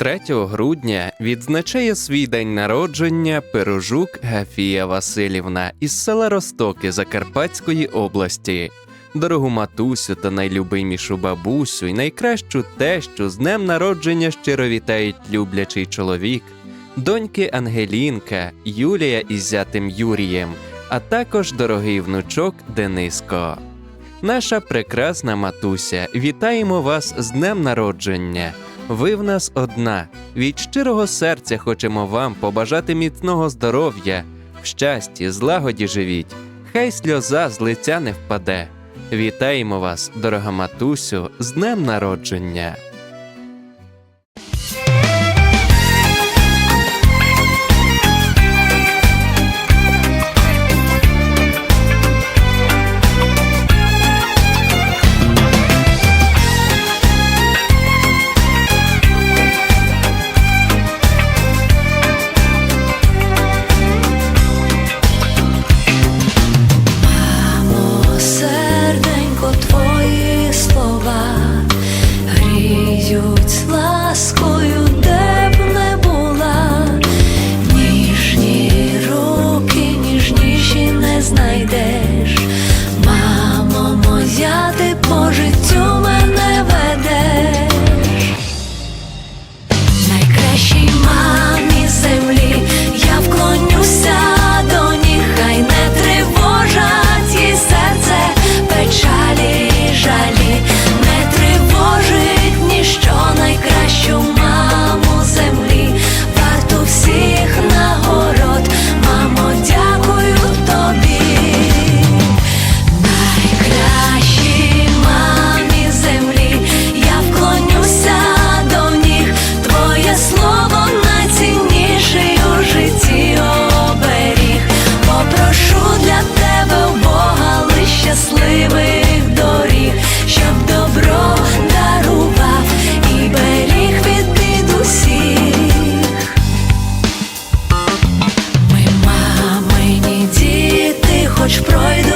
3 грудня відзначає свій день народження Пирожук Гафія Васильівна із села Ростоки Закарпатської області. Дорогу матусю та найлюбимішу бабусю і найкращу тещу з днем народження щиро вітають люблячий чоловік, доньки Ангелінка, Юлія із зятем Юрієм, а також дорогий внучок Дениско. Наша прекрасна матуся, вітаємо вас з днем народження. Ви в нас одна. Від щирого серця хочемо вам побажати міцного здоров'я, в щасті, злагоді живіть. Хай сльоза з лиця не впаде. Вітаємо вас, дорога матусю, з днем народження. хоч пройде.